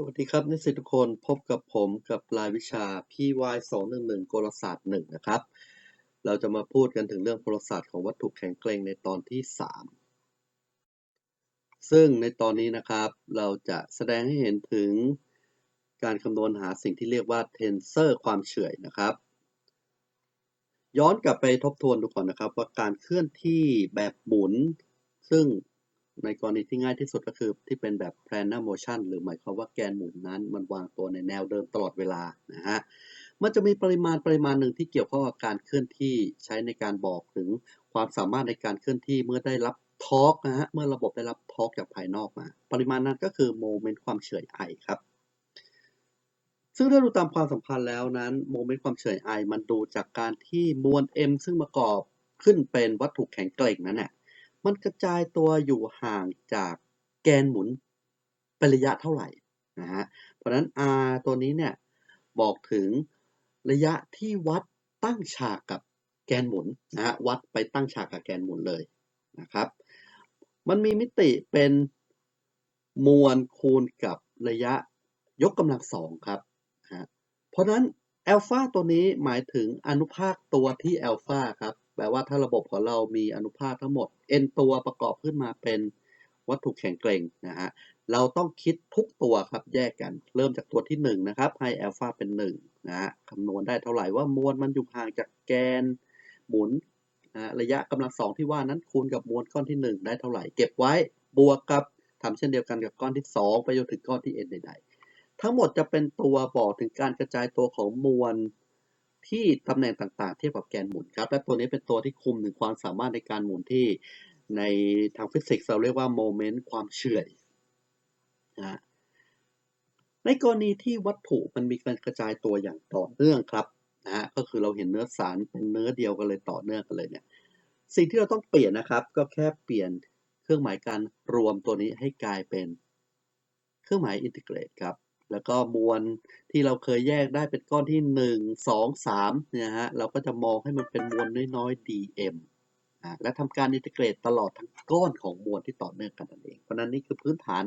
สวัสดีครับนิสิตทุกคนพบกับผมกับรายวิชา PY 2 1 1กลศาสตร์1นะครับ เราจะมาพูดกันถึงเรื่องกลศาสตร์ของวัตถุแข็งแกร่งในตอนที่ 3 ซึ่งในตอนนี้นะครับ เราจะแสดงให้เห็นถึงการคำนวณหาสิ่งที่เรียกว่าเทนเซอร์ความเฉื่อยนะครับ ย้อนกลับไปทบทวนดูก่อนนะครับ ว่าการเคลื่อนที่แบบหมุน ซึ่ง ในกรณีที่ง่ายที่สุดก็คือที่เป็นแบบ planar motion หรือหมายความว่าแกนหมุนนั้น มันวางตัวในแนวเดิมตลอดเวลานะฮะ มันจะมีปริมาณปริมาณหนึ่งที่เกี่ยวข้องกับการเคลื่อนที่ใช้ในการบอกถึงความสามารถในการเคลื่อนที่เมื่อได้รับทอร์กนะฮะ เมื่อระบบได้รับทอร์กจากภายนอกมา ปริมาณนั้นก็คือโมเมนต์ความเฉื่อยไอครับ ซึ่งถ้าดูตามความสัมพันธ์แล้วนั้นโมเมนต์ความเฉื่อยไอมันดูจากการที่มวล m ซึ่งประกอบขึ้นเป็นวัตถุแข็งแกร่งนั้นแหละ มันกระจายตัวอยู่ห่างจากแกนหมุนเป็นระยะเท่าไหร่นะฮะ เพราะนั้น r ตัวนี้เนี่ยบอกถึงระยะที่วัดตั้งฉากกับแกนหมุนนะฮะวัดไปตั้งฉากกับแกนหมุนเลยนะครับ มันมีมิติเป็นมวลคูณกับระยะยกกำลังสองครับฮะเพราะนั้นอัลฟาตัวนี้หมายถึงอนุภาคตัวที่อัลฟาครับ แปลว่าถ้าระบบของเรามีอนุภาคทั้งหมด n ตัวประกอบขึ้นมาเป็นวัตถุแข็งแกร่งนะฮะ เราต้องคิดทุกตัวครับแยกกัน เริ่มจากตัวที่1นะครับให้อัลฟาเป็น1นะฮะคำนวณได้เท่าไหร่ว่ามวลมันอยู่ห่างจากแกนหมุนนะระยะกำลังสองที่ว่านั้นคูณกับมวลก้อนที่ 1 ได้เท่าไหร่ เก็บไว้บวกกับทำเช่นเดียวกันกับก้อนที่ 2 ไปจนถึงก้อนที่ n ใดๆทั้งหมดจะเป็นตัวบอกถึงการกระจายตัวของมวล ที่ตำแหน่งต่างๆ เทียบกับแกนหมุนครับ และตัวนี้เป็นตัวที่คุมถึงความสามารถในการหมุนที่ในทางฟิสิกส์เราเรียกว่าโมเมนต์ความเฉื่อยนะในกรณีที่วัตถุมันมีการกระจายตัวอย่างต่อเนื่องครับนะฮะก็คือเราเห็นเนื้อสารเป็นเนื้อเดียวกันเลยต่อเนื่องกันเลยเนี่ยสิ่งที่เราต้องเปลี่ยนนะครับ ก็แค่เปลี่ยนเครื่องหมายการรวมตัวนี้ให้กลายเป็น เครื่องหมายอินทิเกรตครับ แล้วก็มวลที่เราเคยแยกได้เป็นก้อนที่ 1 2 3เนี่ยฮะเราก็จะมองให้มันเป็นมวลน้อยๆ dm อ่าและทำการอินทิเกรตตลอดทั้งก้อนของมวลที่ต่อเนื่องกันนั่นเอง เพราะนั้นนี่คือพื้นฐาน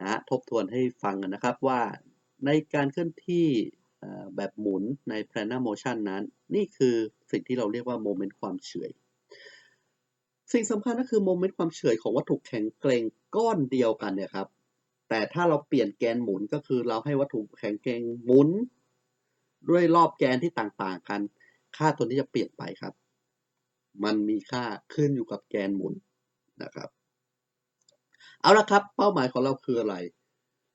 นะทบทวนให้ฟังนะครับว่าในการเคลื่อนที่แบบหมุนใน planar motion นั้น นี่คือสิ่งที่เราเรียกว่าโมเมนต์ความเฉื่อยสิ่งสำคัญก็คือโมเมนต์ความเฉื่อยของวัตถุแข็งเกรงก้อนเดียวกันเนี่ยครับ แต่ถ้าเราเปลี่ยนแกนหมุนก็คือเราให้วัตถุแข็งแกร่งหมุน ด้วยรอบแกนที่ต่างๆกัน ค่าตัวนี้จะเปลี่ยนไปครับ มันมีค่าขึ้นอยู่กับแกนหมุนนะครับ เอาละครับ เป้าหมายของเราคืออะไร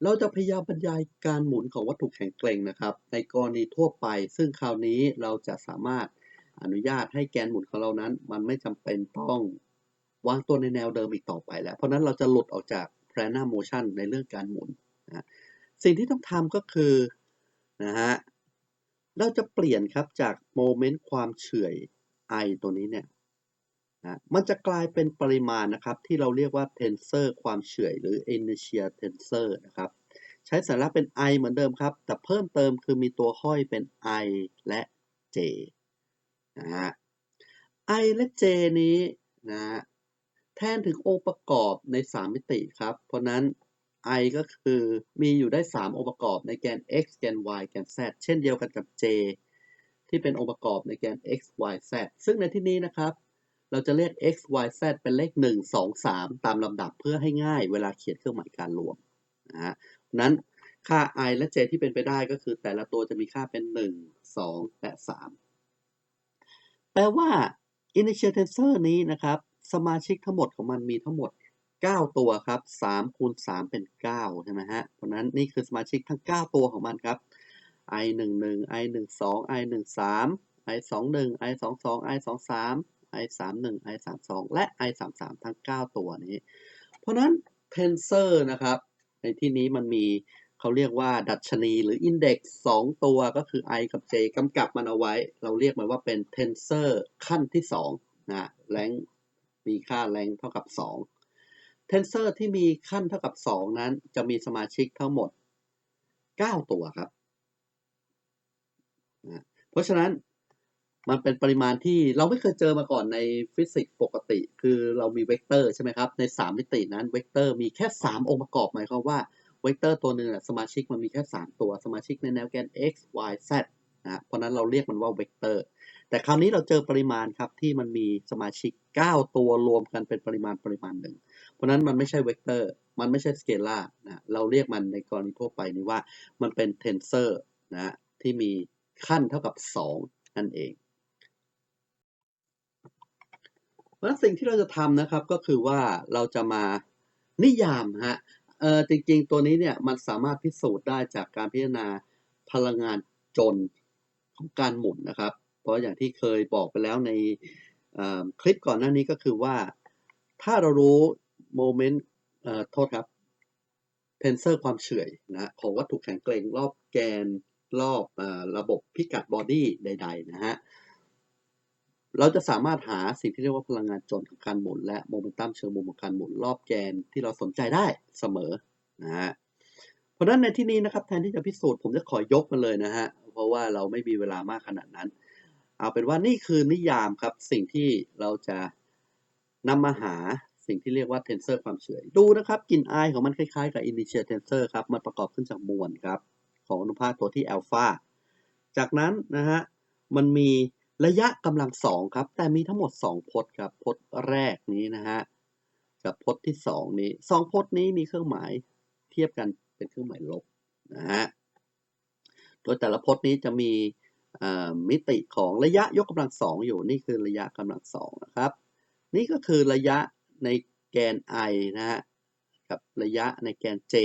เราจะพยายามบรรยายการหมุนของวัตถุแข็งแกร่งนะครับ ในกรณีทั่วไป ซึ่งคราวนี้เราจะสามารถอนุญาตให้แกนหมุนของเรานั้น มันไม่จำเป็นต้องวางตัวในแนวเดิมอีกต่อไปแล้ว เพราะนั้นเราจะหลุดออกจาก planar motion ในเรื่องการหมุนนะสิ่งที่ต้องทำก็คือนะฮะเราจะเปลี่ยนครับจากโมเมนต์ความเฉื่อย i ตัวนี้เนี่ยนะมันจะกลายเป็นปริมาณนะครับที่เราเรียกว่า tensor ความเฉื่อยหรือ inertia tensor นะครับใช้สัญลักษณ์เป็น i เหมือนเดิมครับ แต่เพิ่มเติมคือมีตัวห้อยเป็น i และ j นะฮะ i และ j นี้นะ แทนถึงองค์ประกอบใน 3 มิติครับ เพราะนั้น i ก็คือมีอยู่ได้ 3 องค์ประกอบในแกน x แกน y แกน z เช่นเดียวกันกับ j ที่เป็นองค์ประกอบในแกน x y z ซึ่งในที่นี้นะครับ เราจะเรียก x y z เป็นเลข 1 2 3 ตามลำดับเพื่อให้ง่ายเวลาเขียนเครื่องหมายการรวมนะฮะนั้นค่า i และ j ที่เป็นไปได้ก็คือแต่ละตัวจะมีค่าเป็น 1 2 และ 3 แปลว่า initial tensor นี้นะครับ สมาชิกทั้งหมดของมันมีทั้งหมด 9 ตัวครับ3คูณ3เป็น 9 ใช่ไหมฮะ เพราะนั้นนี่คือสมาชิกทั้ง 9 ตัวของมันครับ i 1 1 i 1 2 i 1 3 i 2 1 i 2 2 i 2 3 i 3 1 i 3 2และ i 3 3ทั้ง 9 ตัวนี้ เพราะนั้น tensor นะครับ ในที่นี้มันมีเขาเรียกว่าดัชนีหรือ index 2 ตัวก็คือ i กับ j กำกับมันเอาไว้ เราเรียกมันว่าเป็น tensor ขั้นที่2นะ rank มีค่าแรงเท่ากับ 2 Tensor ที่มีขั้นเท่ากับ 2 นั้น จะมีสมาชิกทั้งหมด 9 ตัวครับ เพราะฉะนั้นมันเป็นปริมาณที่เราไม่เคยเจอมาก่อนในฟิสิกส์ปกติ คือเรามีเวกเตอร์ใช่ไหมครับ ใน 3 มิตินั้นเวกเตอร์มีแค่ 3 องค์ประกอบหมายความว่าเวกเตอร์ตัวหนึ่งสมาชิกมันมีแค่ 3 ตัว สมาชิกในแนวแกน x y z นะเพราะนั้นเราเรียกมันว่าเวกเตอร์ แต่คราวนี้เราเจอปริมาณครับที่มันมีสมาชิก 9 ตัวรวมกันเป็นปริมาณปริมาณหนึ่ง เพราะนั้นมันไม่ใช่เวกเตอร์ มันไม่ใช่สเกลาร์นะเราเรียกมันในกรณีทั่วไปนี้ว่ามันเป็นเทนเซอร์นะที่มีขั้นเท่ากับ 2 นั่นเองเพราะนั้นสิ่งที่เราจะทำนะครับก็คือว่าเราจะมานิยามฮะเออจริงๆตัวนี้เนี่ยมันสามารถพิสูจน์ได้จากการพิจารณาพลังงานจนของการหมุนนะครับ ราะอย่างที่เคยบอกไปแล้วในคลิปก่อนหน้านี้ก็คือว่า ถ้าเรารู้โมเมนต์โทษครับเทนเซอร์ความเฉื่อยนะของวัตถุแข็งเกรงรอบแกนรอบอระบบพิกัดบอดี้ใด ๆ นะฮะ เราจะสามารถหาสิ่งที่เรียกว่าพลังงานจนของการหมุน และโมเมนตัมเชิงมุมของการหมุนรอบแกนที่เราสนใจได้เสมอนะฮะเพราะฉะนั้นในที่นี้นะครับแทนที่จะพิสูจน์ผมจะขอยกมันเลยนะฮะ เพราะว่าเราไม่มีเวลามากขนาดนั้น เอาเป็นว่านี่คือนิยามครับ สิ่งที่เราจะนำมาหาสิ่งที่เรียกว่าเทนเซอร์ความเฉื่อยดูนะครับกลิ่นอายของมันคล้ายๆกับอินิเชียเทนเซอร์ครับ มันประกอบขึ้นจากมวลครับ ของอนุภาคตัวที่อัลฟาจากนั้นนะฮะมันมีระยะกำลังสองครับ แต่มีทั้งหมด 2พจน์ครับพจน์แรกนี้นะฮะกับพจน์ที่ 2 นี้สองพจน์นี้มีเครื่องหมายเทียบกันเป็นเครื่องหมายลบนะฮะโดยแต่ละพจน์นี้จะมี มิติของระยะยกกำลังสองอยู่นี่คือระยะกำลังสองนะครับ นี่ก็คือระยะในแกน i นะฮะกับระยะในแกน j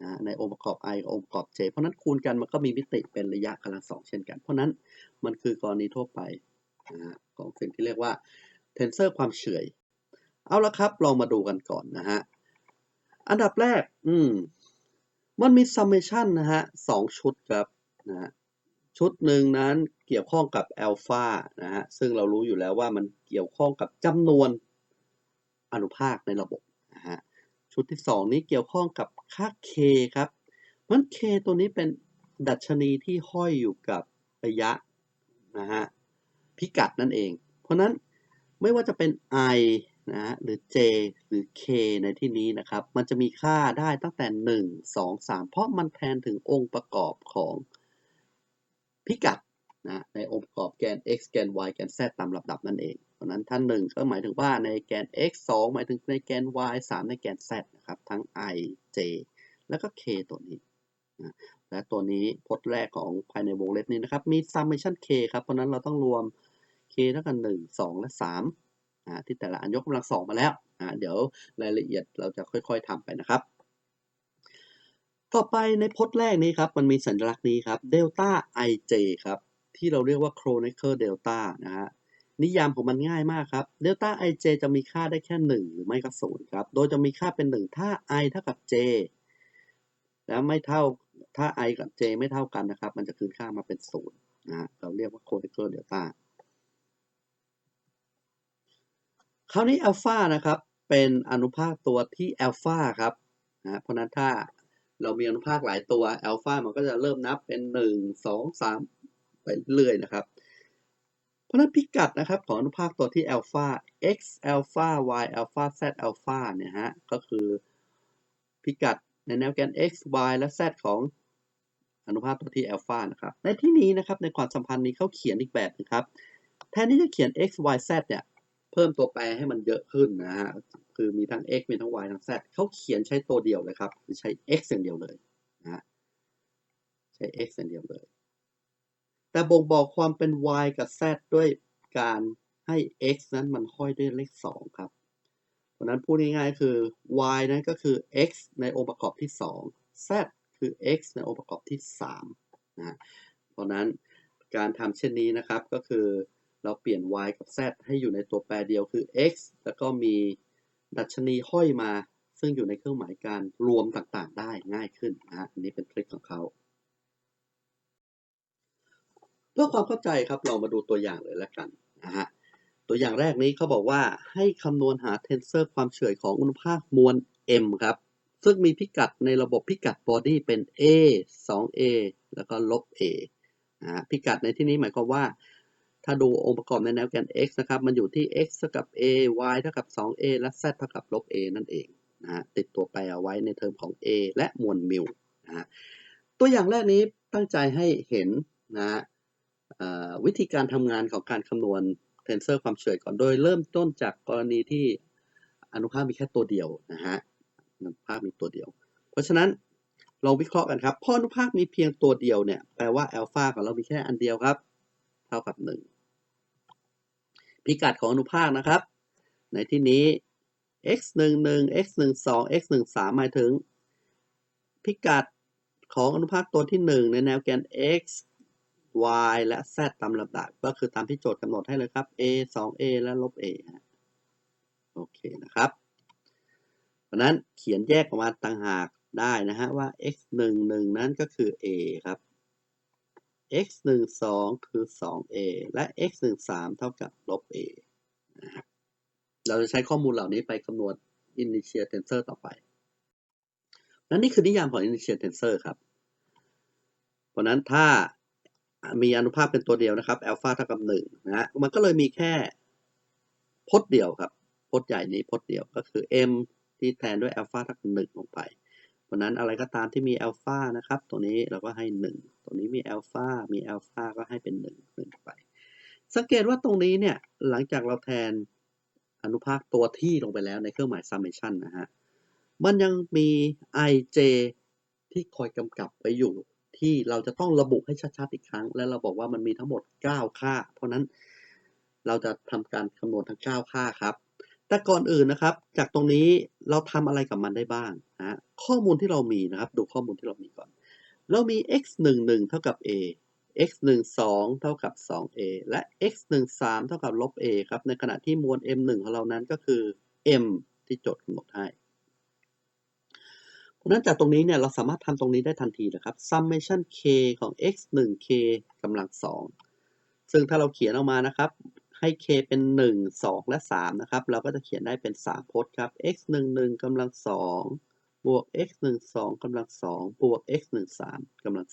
นะในองค์ประกอบ i องค์ประกอบ j เพราะนั้นคูณกันมันก็มีมิติเป็นระยะกำลังสองเช่นกัน เพราะนั้นมันคือกรณีทั่วไปนะของสิ่งที่เรียกว่าเทนเซอร์ความเฉื่อยเอาละครับ ลองมาดูกันก่อนนะฮะอันดับแรก อืมมันมี summation นะฮะสองชุดครับนะฮะ ชุดหนึ่งนั้นเกี่ยวข้องกับอัลฟานะฮะซึ่งเรารู้อยู่แล้วว่ามันเกี่ยวข้องกับจำนวนอนุภาคในระบบนะฮะชุดที่ 2 นี้เกี่ยวข้องกับค่า k ครับมัน k ตัวนี้เป็นดัชนีที่ห้อยอยู่กับระยะนะฮะพิกัดนั่นเอง เพราะนั้นไม่ว่าจะเป็น i นะฮะหรือ j หรือ k ในที่นี้นะครับ มันจะมีค่าได้ตั้งแต่ 1 2 3 เพราะมันแทนถึงองค์ประกอบของ พิกัดนะในองค์ประกอบแกน x แกน y แกน z ตามลำดับนั่นเองเพราะนั้นท่านหนึ่งก็หมายถึงว่าในแกน x 2 หมายถึงในแกน y 3 ในแกน z นะครับ ทั้ง i j แล้วก็ k ตัวนี้นะและตัวนี้พจน์แรกของภายในวงเล็บนี้นะครับ มี summation k ครับเพราะนั้นเราต้องรวม k เท่ากัน 1 2 และ3อ่าที่แต่ละอันยกกำลังสองมาแล้วอ่าเดี๋ยวรายละเอียดเราจะค่อย ๆทำไปนะครับ ต่อไปในพจน์แรกนี้ครับ มันมีสัญลักษณ์นี้ครับ delta ij ครับ ที่เราเรียกว่า Kronecker delta นะฮะ นิยามของมันง่ายมากครับเดลต้า ij จะมีค่าได้แค่ 1 หรือไม่ก็0ครับ โดยจะมีค่าเป็น 1 ถ้า i เท่ากับ j แล้วไม่เท่า ถ้า i กับ j ไม่เท่ากันนะครับ มันจะคืนค่ามาเป็น0นะเราเรียกว่าโคเ o เ e อร์เดลต้าคราวนี้อัลฟานะครับ เป็นอนุภาคตัวที่อัลฟาครับนะเพราะนั้นถ้า เรามีอนุภาคหลายตัวอัลฟามันก็จะเริ่มนับเป็น 1 2 3 ไปเรื่อยนะครับ เพราะนั้นพิกัดนะครับของอนุภาคตัวที่อัลฟา x อัลฟา y อัลฟา z อัลฟาเนี่ยฮะก็คือพิกัดในแนวแกน x y และ z ของอนุภาคตัวที่อัลฟานะครับ ในที่นี้นะครับในความสัมพันธ์นี้เขาเขียนอีกแบบนะครับ แทนที่จะเขียน x y z เนี่ย เพิ่มตัวแปรให้มันเยอะขึ้นนะฮะ คือมีทั้ง x มีทั้ง y ทั้ง z เขาเขียนใช้ตัวเดียวเลยครับคือใช้ x อย่างเดียวเลยนะใช้ x อย่างเดียวเลย แต่บ่งบอกความเป็น y กับ z ด้วยการให้ x นั้นมันห้อยด้วยเลข 2 ครับเพราะนั้นพูดง่ายๆคือ y นั้นก็คือ x ในองค์ประกอบที่ 2 z คือ x ในองค์ประกอบที่3นะเพราะนั้นการทำเช่นนี้นะครับก็คือเราเปลี่ยน y กับ z ให้อยู่ในตัวแปรเดียวคือ x แล้วก็มี ดัชนีห้อยมา ซึ่งอยู่ในเครื่องหมายการรวมต่างๆ ได้ง่ายขึ้นนะอันนี้เป็นทริคของเขาเพื่อความเข้าใจครับเรามาดูตัวอย่างเลยแล้วกันนะฮะตัวอย่างแรกนี้เขาบอกว่าให้คำนวณหาเทนเซอร์ความเฉื่อยของอุณหภาคมวล m ครับ ซึ่งมีพิกัดในระบบพิกัดบอดี้เป็น a 2a แล้วก็ลบ a นะพิกัดในที่นี้หมายความว่า ถ้าดูองค์ประกอบในแนวแกน x นะครับ มันอยู่ที่ x เท่ากับ a y เท่ากับ 2a และ z เท่ากับลบ a นั่นเองนะฮะติดตัวแปรเอาไว้ในเทอมของ A และมวลมิวนะฮะตัวอย่างแรกนี้ตั้งใจให้เห็นนะฮะวิธีการทำงานของการคำนวณเทนเซอร์ความเฉื่อยก่อน โดยเริ่มต้นจากกรณีที่อนุภาคมีแค่ตัวเดียวนะฮะอนุภาคมีตัวเดียว เพราะฉะนั้นลองวิเคราะห์กันครับพออนุภาคมีเพียงตัวเดียวเนี่ยแปลว่าอัลฟาของเรามีแค่อันเดียวครับ เท่ากับ 1 พิกัดของอนุภาคนะครับ ในที่นี้ x 1 1 x 1 2 x 1 3หมายถึง พิกัดของอนุภาคตัวที่ 1 ในแนวแกน x y และ z ตามลำดับก็คือตามที่โจทย์กำหนดให้เลยครับ a 2a และลบ a โอเคนะครับเพราะนั้นเขียนแยกออกมาต่างหากได้นะฮะว่า x 1 1นั้นก็คือ a ครับ x 1 2คือ 2a และ x 1 3เท่ากับลบ a นะฮะเราจะใช้ข้อมูลเหล่านี้ไปคำนวณ initial tensor ต่อไปและนี่คือนิยามของ initial tensor ครับ เพราะนั้นถ้ามีอนุภาคเป็นตัวเดียวนะครับ alpha เท่ากับ1นะฮะ มันก็เลยมีแค่พจน์เดียวครับ พจน์ใหญ่นี้พจน์เดียวก็คือ m ที่แทนด้วย alpha เท่ากับ1ลงไป ราะนั้นอะไรก็ตามที่มี alpha นะครับ ตัวนี้เราก็ให้ 1 ตัวนี้มี alpha มี alpha ก็ให้เป็น 1 1 ไป สังเกตว่าตรงนี้เนี่ย หลังจากเราแทนอนุภาคตัวที่ลงไปแล้วในเครื่องหมาย summation นะฮะ มันยังมี ij ที่คอยกำกับไว้อยู่ที่เราจะต้องระบุให้ชัดๆอีกครั้ง และเราบอกว่ามันมีทั้งหมด 9 ค่า เพราะนั้นเราจะทำการคำนวณทั้ง 9 ค่าครับ แต่ก่อนอื่นนะครับ จากตรงนี้เราทำอะไรกับมันได้บ้างนะข้อมูลที่เรามีนะครับ ดูข้อมูลที่เรามีก่อน เรามี x 1 1เท่ากับ a x 1 2เท่ากับ 2a และ x 1 3เท่ากับลบ a ครับ ในขณะที่มวล m 1ของเรานั้นก็คือ m ที่โจทย์กำหนดให้ เพราะฉะนั้นจากตรงนี้เนี่ยเราสามารถทำตรงนี้ได้ทันทีนะครับ summation k ของ x 1 k กำลัง 2 ซึ่งถ้าเราเขียนออกมานะครับ ให้ k เป็น 1 2 และ 3 นะครับ เราก็จะเขียนได้เป็น3พจน์ครับ x 1 1กำลัง2บวก x 1 2กำลัง2บวก x 1 3กำลัง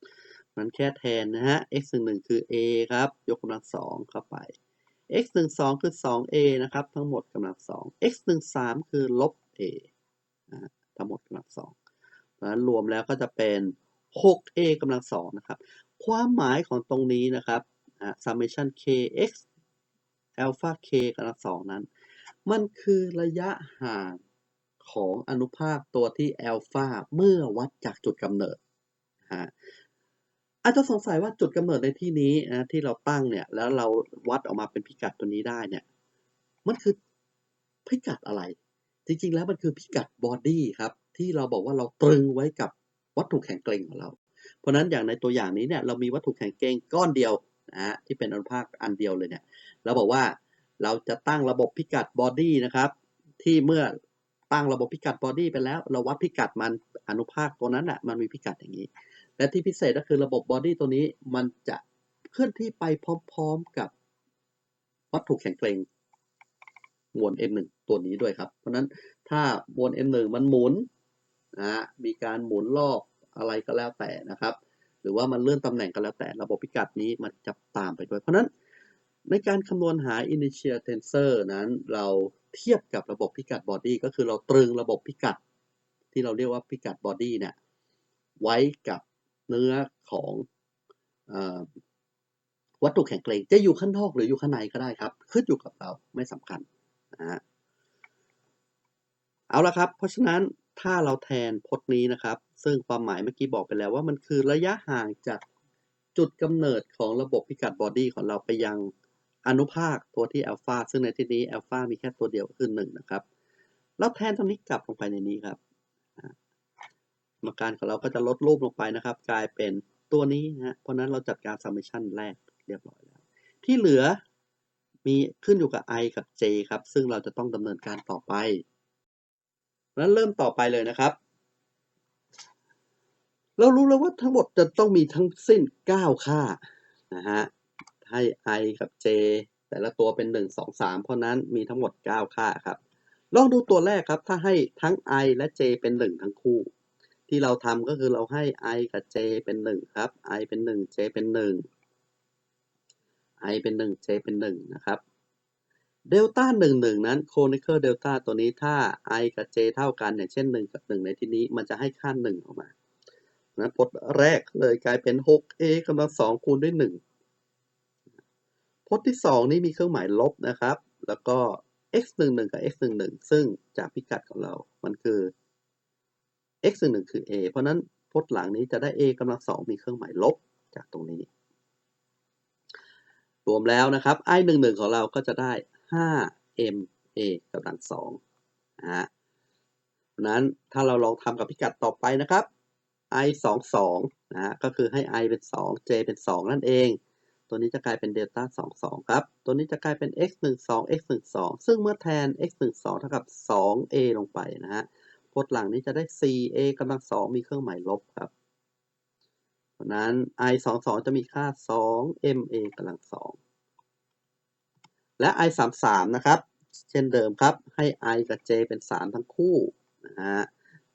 2มันแค่แทนนะฮะ x 1 1คือ a ครับ ยกกำลัง2เข้าไป x 1 2คือ 2a นะครับ ทั้งหมดกำลัง2 x 1 3คือลบ a ทั้งหมดกำลัง2เพราะฉะนั้นรวมแล้วก็จะเป็น 6a กำลัง2นะครับ ความหมายของตรงนี้นะครับ summation k x alpha k กำลัง2นั้น มันคือระยะห่างของอนุภาคตัวที่ alpha เมื่อวัดจากจุดกำเนิดฮะอาจจะสงสัยว่าจุดกำเนิดในที่นี้นะที่เราตั้งเนี่ยแล้วเราวัดออกมาเป็นพิกัดตัวนี้ได้เนี่ยมันคือพิกัดอะไร จริงๆ แล้วมันคือพิกัดบอดี้ครับที่เราบอกว่าเราตรึงไว้กับวัตถุแข็งเกร็งของเรา เพราะนั้นอย่างในตัวอย่างนี้เนี่ยเรามีวัตถุแข็งเกร็งก้อนเดียว นะฮะที่เป็นอนุภาคอันเดียวเลยเนี่ยเราบอกว่าเราจะตั้งระบบพิกัดบอดี้นะครับที่เมื่อตั้งระบบพิกัดบอดี้ไปแล้ว เราวัดพิกัดมันอนุภาคตัวนั้นแหละมันมีพิกัดอย่างนี้ และที่พิเศษก็คือระบบบอดี้ตัวนี้มันจะเคลื่อนที่ไปพร้อมๆกับวัตถุแข็งเกร็งมวล m1 ตัวนี้ด้วยครับ เพราะนั้นถ้ามวล m1 มันหมุนนะมีการหมุนรอบอะไรก็แล้วแต่นะครับ หรือว่ามันเลื่อนตำแหน่งก็แล้วแต่ระบบพิกัดนี้มันจะตามไปด้วย เพราะนั้นในการคำนวณหา initial tensor นั้นเราเทียบกับระบบพิกัด body ก็คือเราตรึงระบบพิกัด ที่เราเรียกว่าพิกัด body เนี่ยไว้กับเนื้อของอวัตถุแข็งเกร็งจะอยู่ข้างนอกหรืออยู่ข้างในก็ได้ครับ ขึ้นอยู่กับเราไม่สำคัญนะฮะเอาละครับ เพราะฉะนั้น ถ้าเราแทนพจน์นี้นะครับ ซึ่งความหมายเมื่อกี้บอกไปแล้วว่ามันคือระยะห่างจากจุดกำเนิดของระบบพิกัดบอดี้ของเราไปยังอนุภาคตัวที่อัลฟาซึ่งในที่นี้อัลฟามีแค่ตัวเดียวคือหนึ่งนะครับ แล้วแทนตรงนี้กลับลงไปในนี้ครับสมการของเราก็จะลดรูปลงไปนะครับ กลายเป็นตัวนี้นะเพราะนั้นเราจัดการ summation แรกเรียบร้อยแล้ว ที่เหลือมีขึ้นอยู่กับ i กับ j ครับ ซึ่งเราจะต้องดำเนินการต่อไป นั้นเริ่มต่อไปเลยนะครับ เรารู้แล้วว่าทั้งหมดจะต้องมีทั้งสิ้น 9 ค่านะฮะให้ i กับ j แต่ละตัวเป็น 1 2 3 เพราะนั้นมีทั้งหมด 9 ค่าครับ ลองดูตัวแรกครับ ถ้าให้ทั้ง i และ j เป็น 1 ทั้งคู่ ที่เราทำก็คือเราให้ i กับ j เป็น 1 ครับ i เป็น 1 j เป็น 1 i เป็น 1 j เป็น 1 นะครับ เดลต้าหนึ่งหนึ่งนั้นโคนิเคิลเดลต้าตัวนี้ถ้า i กับ j เท่ากันอย่างเช่น 1 กับ 1 ในที่นี้มันจะให้ค่า1ออกมานะพจน์แรกเลยกลายเป็น 6a กำลัง2คูณด้วย 1พจน์ที่ 2 นี้มีเครื่องหมายลบนะครับ แล้วก็ x 1 1กับ x 1 1ซึ่งจากพิกัดของเรา มันคือ x 1 1คือ a เพราะนั้นพจน์หลังนี้จะได้ a กำลัง2มีเครื่องหมายลบจากตรงนี้ รวมแล้วนะครับ i 1 1ของเราก็จะได้ 5ma กำลัง2นะฮะนั้นถ้าเราลองทำกับพิกัดต่อไปนะครับ i 2 2นะฮะก็คือให้ i เป็น 2 j เป็น 2 นั่นเอง ตัวนี้จะกลายเป็นเดลต้า2 2 ครับ ตัวนี้จะกลายเป็น x 1 2 x 1 2ซึ่งเมื่อแทน x 1 2เท่ากับ 2a ลงไปนะฮะพจน์หลังนี้จะได้ 4a กำลัง 2 มีเครื่องหมายลบครับเพราะนั้น i 2 2จะมีค่า 2ma กำลัง2 และ i 3 3นะครับ เช่นเดิมครับ ให้ i กับ j เป็น 3 ทั้งคู่นะฮะ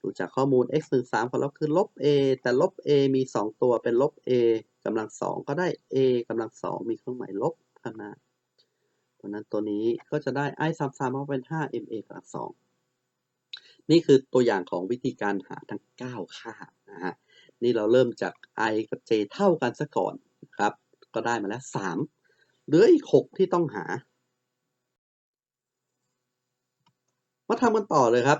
ดูจากข้อมูล x 1 3ของเราคือลบ a แต่ลบ a มี 2 ตัวเป็นลบ a กำลัง 2 ก็ได้ a กำลัง 2 มีเครื่องหมายลบข้างหน้าเพราะนั้นตัวนี้ก็จะได้ i 3 3มาเป็น 5ma กำลัง 2 นี่คือตัวอย่างของวิธีการหาทั้ง 9 ค่านะฮะ นี่เราเริ่มจาก i กับ j เท่ากันซะก่อนนะครับ ก็ได้มาแล้ว 3 เหลืออีก 6 ที่ต้องหา มาทำกันต่อเลยครับ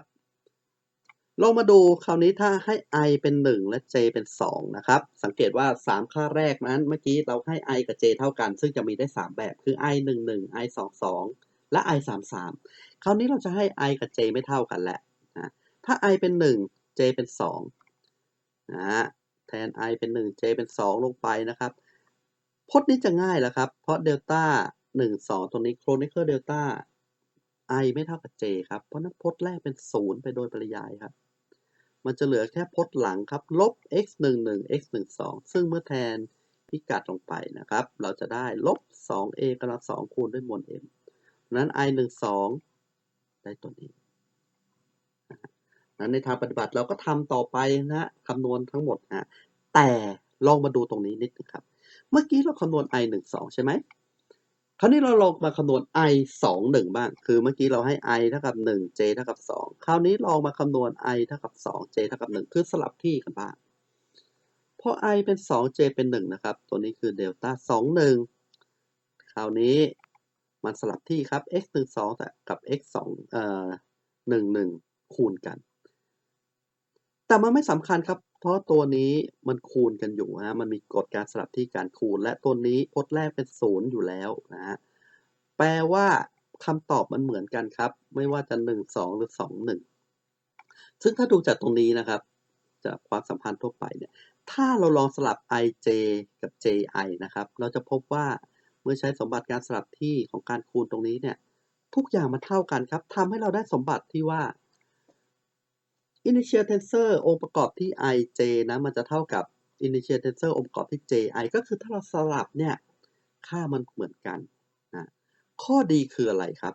ลองมาดูคราวนี้ถ้าให้ i เป็น 1 และ j เป็น 2 นะครับ สังเกตว่า 3 ค่าแรกนั้น เมื่อกี้เราให้ i กับ j เท่ากัน ซึ่งจะมีได้ 3 แบบคือ i 1 1 i 2 2 และ i 3 3 คราวนี้เราจะให้ i กับ j ไม่เท่ากันแหละนะถ้า i เป็น 1 j เป็น2นะแทน i เป็น 1 j เป็น 2 ลงไปนะครับพจน์นี้จะง่ายแล้วครับ เพราะเดลต้า1 2 ตรงนี้โครนิเคิลเดลต้า i ไม่เท่ากับ j ครับ เพราะนั้นพจน์แรกเป็น 0 ไปโดยปริยายครับ มันจะเหลือแค่พจน์หลังครับ ลบ x 1 1 x 1 2ซึ่งเมื่อแทนพิกัดลงไปนะครับ เราจะได้ลบ 2a กำลัง 2 คูณด้วยมวล m นั้น i 1 2ได้ตัวนี้นั้นในทางปฏิบัติเราก็ทำต่อไปนะคำนวณทั้งหมดนะแต่ลองมาดูตรงนี้นิดนึงครับ เมื่อกี้เราคำนวณ i 1 2ใช่ไหม ราวนี้เราลองมาคำนวณ i 2 1 บ้าง คือเมื่อกี้เราให้ i เท่ากับ 1 j เท่ากับ 2 คราวนี้ลองมาคำนวณ i เท่ากับ 2 j เท่ากับ 1 คือสลับที่กันบ้างพอ i เป็น 2 j เป็น 1 นะครับ ตัวนี้คือเดลต้า2 1 คราวนี้มันสลับที่ครับ x 1 2แต่กับ x 2เอ่อ1 1 คูณกัน แต่มันไม่สำคัญครับ เพราะตัวนี้มันคูณกันอยู่ฮะ มันมีกฎการสลับที่การคูณ และตัวนี้พจน์แรกเป็นศูนย์อยู่แล้วนะฮะ แปลว่าคำตอบมันเหมือนกันครับ ไม่ว่าจะ1 2 หรือ 2 1 ซึ่งถ้าดูจากตรงนี้นะครับ จากความสัมพันธ์ทั่วไปเนี่ย ถ้าเราลองสลับ ij กับ ji นะครับ เราจะพบว่าเมื่อใช้สมบัติการสลับที่ของการคูณตรงนี้เนี่ย ทุกอย่างมันเท่ากันครับทำให้เราได้สมบัติที่ว่า initial tensor องค์ประกอบที่ ij นะมันจะเท่ากับ initial tensor องค์ประกอบที่ ji ก็คือถ้าเราสลับเนี่ยค่ามันเหมือนกันนะข้อดีคืออะไรครับ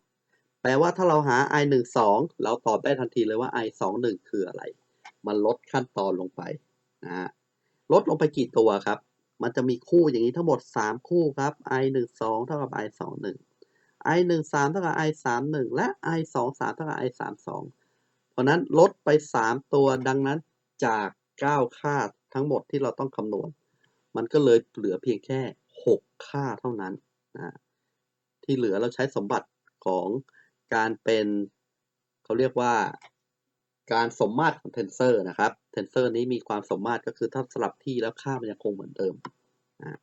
แปลว่าถ้าเราหา i 1 2เราตอบได้ทันทีเลยว่า i 2 1คืออะไร มันลดขั้นตอนลงไปนะฮะลดลงไปกี่ตัวครับ มันจะมีคู่อย่างนี้ทั้งหมด 3 คู่ครับ i 1 2เท่ากับ i 2 1 i 1 3เท่ากับ i 3 1และ i 2 3เท่ากับ i 3 2 ราะนั้นลดไป 3 ตัวดังนั้นจาก 9 ค่าทั้งหมดที่เราต้องคำนวณ มันก็เลยเหลือเพียงแค่ 6 ค่าเท่านั้นนะที่เหลือเราใช้สมบัติของการเป็นเขาเรียกว่าการสมมาตรของเทนเซอร์นะครับ เทนเซอร์นี้มีความสมมาตรก็คือถ้าสลับที่แล้วค่ามันยังคงเหมือนเดิมนะ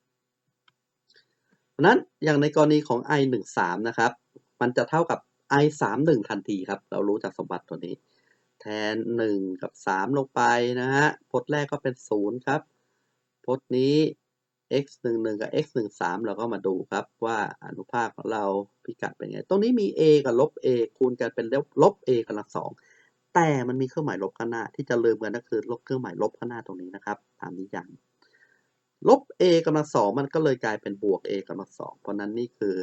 เพราะนั้นอย่างในกรณีของ i 1 3นะครับ มันจะเท่ากับ i 3 1ทันทีครับ เรารู้จากสมบัติตัวนี้ แทน 1 กับ 3 ลงไปนะฮะพจน์แรกก็เป็น 0 ครับ พจน์นี้ x 1 1กับ x 1 3เราก็มาดูครับว่าอนุภาคของเราพิกัดเป็นไง ตรงนี้มี a กับลบ a คูณกันเป็นลบ a กำลังสองแต่มันมีเครื่องหมายลบข้างหน้าที่จะลืมกันก็คือลบเครื่องหมายลบข้างหน้าตรงนี้นะครับตามนิยามลบ a กำลังสองมันก็เลยกลายเป็นบวก a กำลังสองเพราะนั้นนี่คือ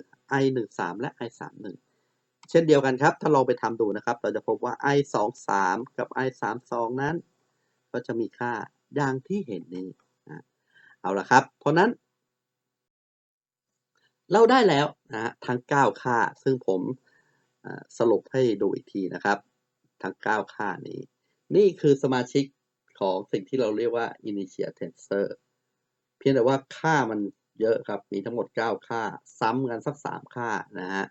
i 1 3และ i 3 1 เช่นเดียวกันครับ ถ้าลองไปทำดูนะครับ เราจะพบว่า i 2 3กับ i 3 2นั้น ก็จะมีค่าอย่างที่เห็นนี้เอาละครับ เพราะนั้น เราได้แล้วนะทั้ง 9 ค่า ซึ่งผมสรุปให้ดูอีกทีนะครับ ทั้ง 9 ค่านี้ นี่คือสมาชิกของสิ่งที่เราเรียกว่า initial tensor เพียงแต่ว่าค่ามันเยอะครับ มีทั้งหมด 9 ค่า ซ้ำกันสัก 3 ค่านะฮะ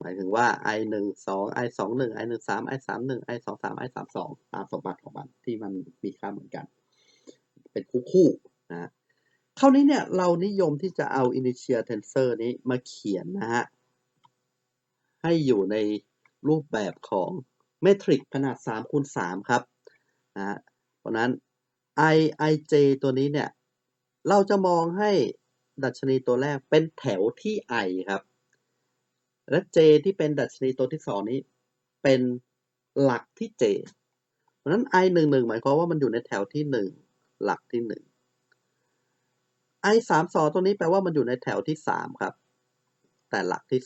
หมายถึงว่า i 1 2 i 2 1 i 1 3 i 3 1 i 2 3 i 3 2ตามสมบัติของมันที่มันมีค่าเหมือนกัน เป็นคู่ๆนะฮะคราวนี้เนี่ยเรานิยมที่จะเอา initial tensor นี้มาเขียนนะฮะ ให้อยู่ในรูปแบบของเมทริกขนาด3คูณ3ครับนะเพราะนั้น i ij ตัวนี้เนี่ย เราจะมองให้ดัชนีตัวแรกเป็นแถวที่ i ครับ และ j ที่เป็นดัชนีตัวที่2นี้เป็นหลักที่ j เพราะนั้น i 1 1หมายความว่ามันอยู่ในแถวที่1หลักที่1 i 3 2ตัวนี้แปลว่ามันอยู่ในแถวที่3ครับ แต่หลักที่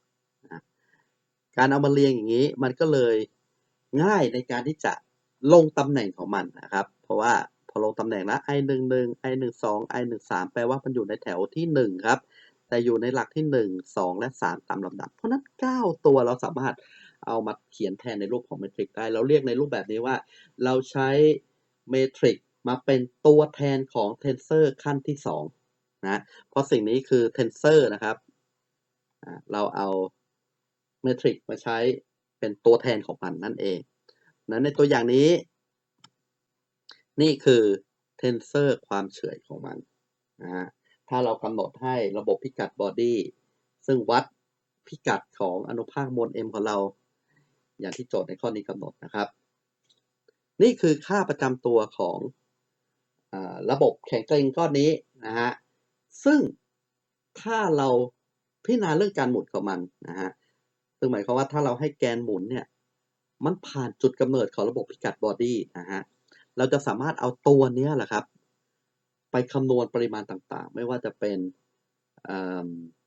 2นะการเอามาเรียงอย่างนี้มันก็เลยง่ายในการที่จะลงตำแหน่งของมันนะครับ เพราะว่าพอลงตำแหน่งแล้ว i 1 1 i 1 2 i 1 3แปลว่ามันอยู่ในแถวที่ 1 ครับ แต่อยู่ในหลักที่ 1 2 และ 3 ตามลำดับ เพราะนั้น 9 ตัวเราสามารถเอามาเขียนแทนในรูปของเมทริกได้ เราเรียกในรูปแบบนี้ว่า เราใช้เมทริกมาเป็นตัวแทนของเทนเซอร์ขั้นที่2นะเพราะสิ่งนี้คือเทนเซอร์นะครับเราเอาเมทริกมาใช้เป็นตัวแทนของมันนั่นเอง นั้นในตัวอย่างนี้ นี่คือเทนเซอร์ความเฉื่อยของมันนะฮะ ถ้าเรากำหนดให้ระบบพิกัดบอดี้ซึ่งวัดพิกัดของอนุภาคมวล m ของเรา อย่างที่โจทย์ในข้อนี้กำหนดนะครับ นี่คือค่าประจำตัวของอระบบแข็งเกร็งก้อนนี้นะฮะซึ่งถ้าเราพิจารณาเรื่องการหมุนของมันนะฮะซึ่งหมายความว่าถ้าเราให้แกนหมุนเนี่ยมันผ่านจุดกำเนิดของระบบพิกัดบอดี้นะฮะเราจะสามารถเอาตัวเนี้ยแหละครับ ไปคำนวณปริมาณต่างๆ ไม่ว่าจะเป็น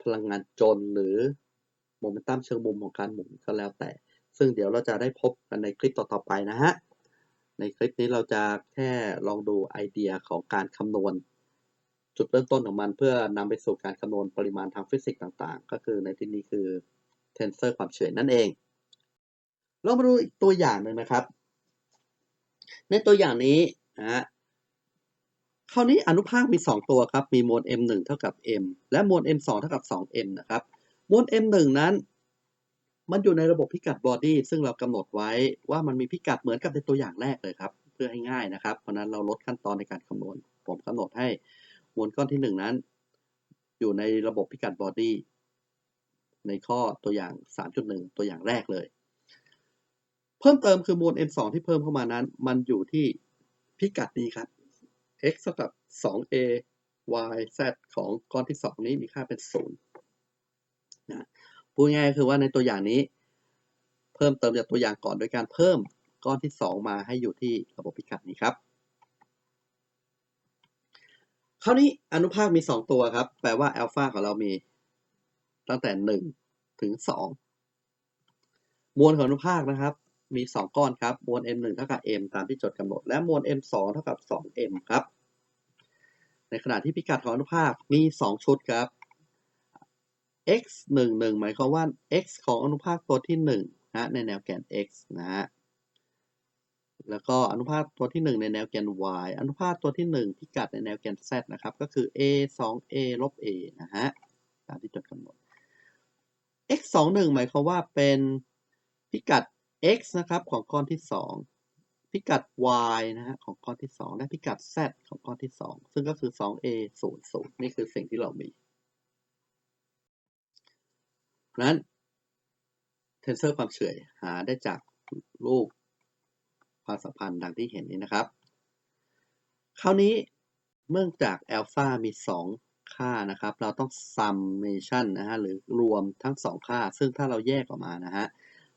พลังงานจนหรือโมเมนตัมเชิงมุมของการหมุนก็แล้วแต่ ซึ่งเดี๋ยวเราจะได้พบกันในคลิปต่อๆไปนะฮะ ในคลิปนี้เราจะแค่ลองดูไอเดียของการคำนวณ จุดเริ่มต้นของมันเพื่อนำไปสู่การคำนวณปริมาณทางฟิสิกส์ต่างๆ ก็คือในที่นี้คือเทนเซอร์ความเฉยนั่นเองเรามาดูอีกตัวอย่างหนึ่งนะครับ ในตัวอย่างนี้นะฮะ คราวนี้อนุภาคมี 2 ตัวครับ มีมวล m 1 เท่ากับ m และมวล m 2 เท่ากับ 2m นะครับ มวล m 1 นั้น มันอยู่ในระบบพิกัดบอดี้ซึ่งเรากำหนดไว้ว่ามันมีพิกัดเหมือนกับในตัวอย่างแรกเลยครับ เพื่อให้ง่ายนะครับ เพราะนั้นเราลดขั้นตอนในการคำนวณ ผมกำหนดให้มวลก้อนที่ 1 นั้น อยู่ในระบบพิกัดบอดี้ในข้อตัวอย่าง 3.1 ตัวอย่างแรกเลย เพิ่มเติมคือมวล m 2 ที่เพิ่มเข้ามานั้น มันอยู่ที่พิกัดนี้ครับ x เท่ากับ 2a y z ของก้อนที่ 2 นี้มีค่าเป็น0นะพูดง่ายคือว่าในตัวอย่างนี้ เพิ่มเติมจากตัวอย่างก่อนโดยการเพิ่มก้อนที่ 2 มาให้อยู่ที่ระบบพิกัดนี้ครับ คราวนี้อนุภาคมี 2 ตัวครับ แปลว่าอัลฟาของเรามีตั้งแต่ 1 ถึง 2 มวลของอนุภาคนะครับ มี 2 ก้อนครับ มวล m 1 เท่ากับ m ตามที่จดกำหนด และมวล m 2 เท่ากับ 2m ครับ ในขณะที่พิกัดของอนุภาคมี 2 ชุดครับ x 1 1หมายความว่า x ของอนุภาคตัวที่1นะในแนวแกน x นะฮะ แล้วก็อนุภาคตัวที่ 1 ในแนวแกน y อนุภาคตัวที่ 1 พิกัดในแนวแกน z นะครับ ก็คือ a 2 a ลบ a นะฮะ ตามที่จดกำหนด x 2 1หมายความว่าเป็นพิกัด x นะครับของก้อนที่ 2 พิกัด y นะฮะของก้อนที่ 2 และพิกัด z ของก้อนที่ 2 ซึ่งก็คือ 2a 0 0 นี่คือสิ่งที่เรามีนั้นเทนเซอร์ความเฉื่อยหาได้จากรูปความสัมพันธ์ดังที่เห็นนี้นะครับ คราวนี้เนื่อจากอัลฟามี 2 ค่านะครับ เราต้อง summation นะฮะหรือรวมทั้ง 2 ค่า ซึ่งถ้าเราแยกออกมานะฮะ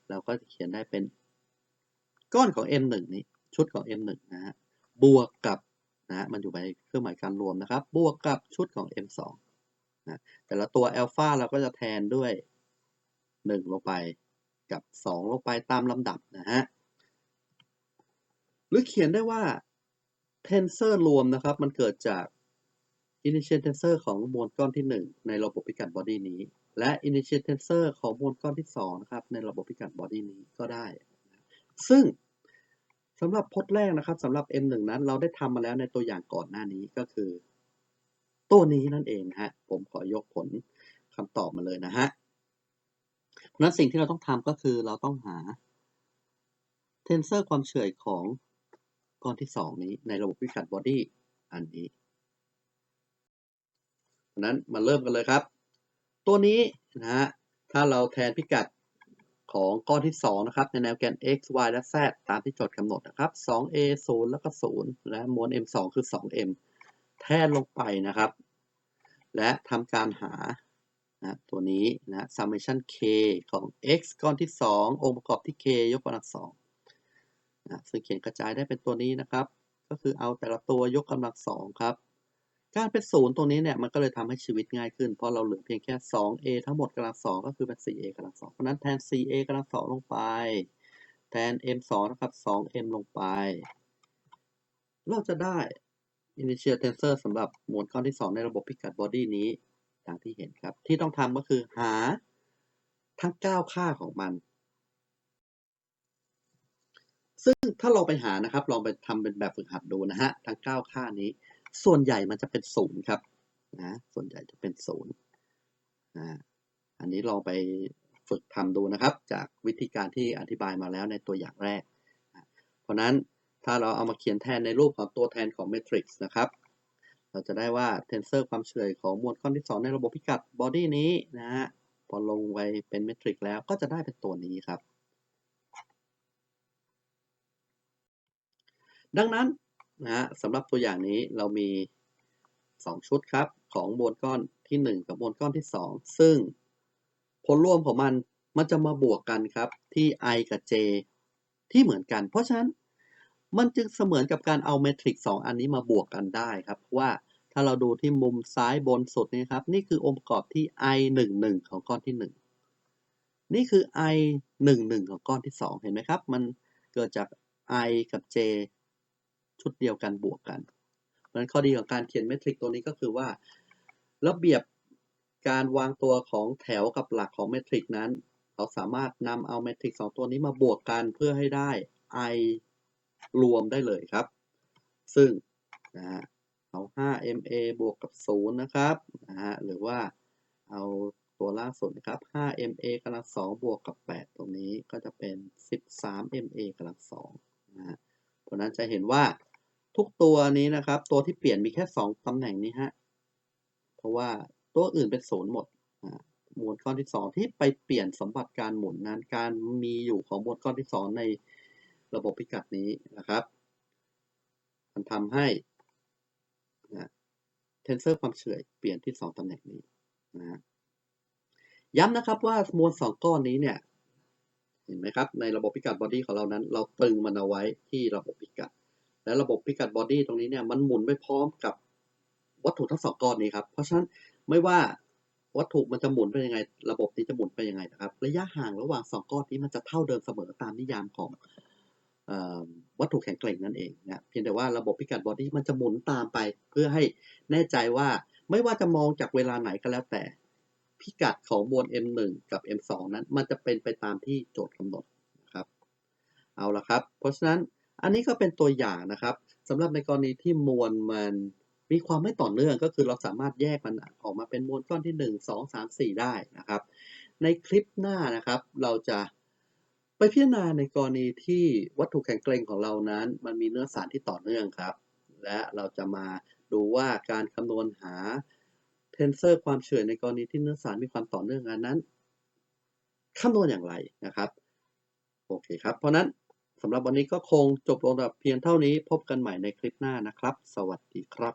เราก็จะเขียนได้เป็นก้อนของ m 1นี้ชุดของ m 1นะฮะบวกกับนะฮะมันอยู่ในเครื่องหมายการรวมนะครับ บวกกับชุดของ m 2นะแต่ละตัวอัลฟาเราก็จะแทนด้วย 1 ลงไปกับ 2 ลงไปตามลำดับนะฮะหรือเขียนได้ว่าเทนเซอร์รวมนะครับ มันเกิดจาก initial tensor ของมวลก้อนที่ 1 ในระบบพิกัดบอดี้นี้ และ initial tensor ของมวลก้อนที่2นะครับในระบบพิกัดบอดี้นี้ก็ได้ ซึ่งสำหรับพจน์แรกนะครับสำหรับ M1 นั้นเราได้ทำมาแล้วในตัวอย่างก่อนหน้านี้ก็คือ ตัวนี้นั่นเองฮะผมขอยกผลคำตอบมาเลยนะฮะเพราะนั้นสิ่งที่เราต้องทำก็คือเราต้องหาเทนเซอร์ความเฉื่อยของก้อนที่ 2 นี้ในระบบพิกัดบอดี้อันนี้เพราะนั้นมาเริ่มกันเลยครับ ตัวนี้นะฮะถ้าเราแทนพิกัดของก้อนที่ 2 นะครับ ในแนวแกน x y และ z ตามที่โจทย์กำหนดนะครับ 2a 0 แล้วก็ 0 และมวล m 2 คือ 2m แทนลงไปนะครับ และทำการหานะตัวนี้นะ summation k ของ x ก้อนที่ 2 องค์ประกอบที่ k ยกกำลัง2นะซึ่งเขียนกระจายได้เป็นตัวนี้นะครับ ก็คือเอาแต่ละตัวยกกำลัง2ครับ การเป็นศูนย์ตรงนี้เนี่ยมันก็เลยทำให้ชีวิตง่ายขึ้น เพราะเราเหลือเพียงแค่ 2a ทั้งหมดกำลัง2ก็คือเป็น 4a กำลัง2เพราะนั้นแทน 4a กำลัง2ลงไป แทน m 2นะครับ 2m ลงไป เราจะได้ initial tensor สำหรับมวลก้อนที่ 2 ในระบบพิกัด body นี้ดังที่เห็นครับ ที่ต้องทำก็คือหาทั้ง 9 ค่าของมัน ซึ่งถ้าลองไปหานะครับ ลองไปทำเป็นแบบฝึกหัดดูนะฮะ ทั้ง 9 ค่านี้ ส่วนใหญ่มันจะเป็นศูนย์ครับนะส่วนใหญ่จะเป็นศูนย์นะอันนี้ลองไปฝึกทำดูนะครับ จากวิธีการที่อธิบายมาแล้วในตัวอย่างแรก เพราะนั้นถ้าเราเอามาเขียนแทนในรูปของตัวแทนของเมทริกซ์นะครับ เราจะได้ว่าเทนเซอร์ความเฉื่อยของมวลก้อนที่ 2 ในระบบพิกัดบอดี้นี้นะฮะพอลงไปเป็นเมทริกซ์แล้วก็จะได้เป็นตัวนี้ครับ ดังนั้น นะฮะสำหรับตัวอย่างนี้เรามี 2 ชุดครับ ของมวลก้อนที่ 1 กับมวลก้อนที่ 2 ซึ่งผลรวมของมันมันจะมาบวกกันครับที่ i กับ j ที่เหมือนกัน เพราะฉะนั้นมันจึงเสมือนกับการเอาเมทริกซ์2อันนี้มาบวกกันได้ครับเพราะว่าถ้าเราดูที่มุมซ้ายบนสุดนี่ครับ นี่คือองค์ประกอบที่ i 1 1ของก้อนที่ 1 นี่คือ i 1 1ของก้อนที่ 2 เห็นไหมครับ มันเกิดจาก i กับ j ชุดเดียวกันบวกกันเพราะฉะนั้นข้อดีของการเขียนเมทริกตัวนี้ก็คือว่า ระเบียบการวางตัวของแถวกับหลักของเมทริกนั้น เราสามารถนำเอาเมทริก2ตัวนี้มาบวกกันเพื่อให้ได้ i รวมได้เลยครับ ซึ่งนะฮะเอา 5ma บวกกับ 0 นะครับนะฮะหรือว่าเอาตัวล่าสุดนะครับ 5ma กำลัง 2 บวกกับ 8 ตรงนี้ก็จะเป็น 13ma กำลัง2นะฮะเพราะนั้นจะเห็นว่า ทุกตัวนี้นะครับ ตัวที่เปลี่ยนมีแค่2ตำแหน่งนี้ฮะ เพราะว่าตัวอื่นเป็นศูนย์หมดมวลก้อนที่2ที่ไปเปลี่ยนสมบัติการหมุนนั้น การมีอยู่ของมวลก้อนที่2ในระบบพิกัดนี้นะครับ มันทำให้นะเทนเซอร์ความเฉื่อยเปลี่ยนที่2ตำแหน่งนี้นะย้ำนะครับว่ามวล2ก้อนนี้เนี่ย เห็นไหมครับ ในระบบพิกัดบอดี้ของเรานั้น เราตึงมันเอาไว้ที่ระบบพิกัด และระบบพิกัดบอดี้ตรงนี้เนี่ยมันหมุนไปพร้อมกับวัตถุทั้งสองก้อนนี้ครับ เพราะฉะนั้นไม่ว่าวัตถุมันจะหมุนไปยังไง ระบบนี้จะหมุนไปยังไงนะครับ ระยะห่างระหว่างสองก้อนนี้มันจะเท่าเดิมเสมอตามนิยามของวัตถุแข็งแกร่งนั่นเองนะเพียงแต่ว่าระบบพิกัดบอดี้มันจะหมุนตามไป เพื่อให้แน่ใจว่าไม่ว่าจะมองจากเวลาไหนก็แล้วแต่ พิกัดของมวล m1 กับ m2 นั้น มันจะเป็นไปตามที่โจทย์กำหนดนะครับ เอาละครับ เพราะฉะนั้น อันนี้ก็เป็นตัวอย่างนะครับสำหรับในกรณีที่มวลมันมีความไม่ต่อเนื่องก็คือเราสามารถแยกมันออกมาเป็นมวลก้อนที่ 1 2 3 4 ได้นะครับ ในคลิปหน้านะครับ เราจะไปพิจารณาในกรณีที่วัตถุแข็งแกร่งของเรานั้น มันมีเนื้อสารที่ต่อเนื่องครับ และเราจะมาดูว่าการคำนวณหาเทนเซอร์ความเฉื่อยในกรณีที่เนื้อสารมีความต่อเนื่องอันนั้นคำนวณอย่างไรนะครับ โอเคครับ เพราะนั้น สำหรับวันนี้ก็คงจบลงแบบเพียงเท่านี้พบกันใหม่ในคลิปหน้านะครับ สวัสดีครับ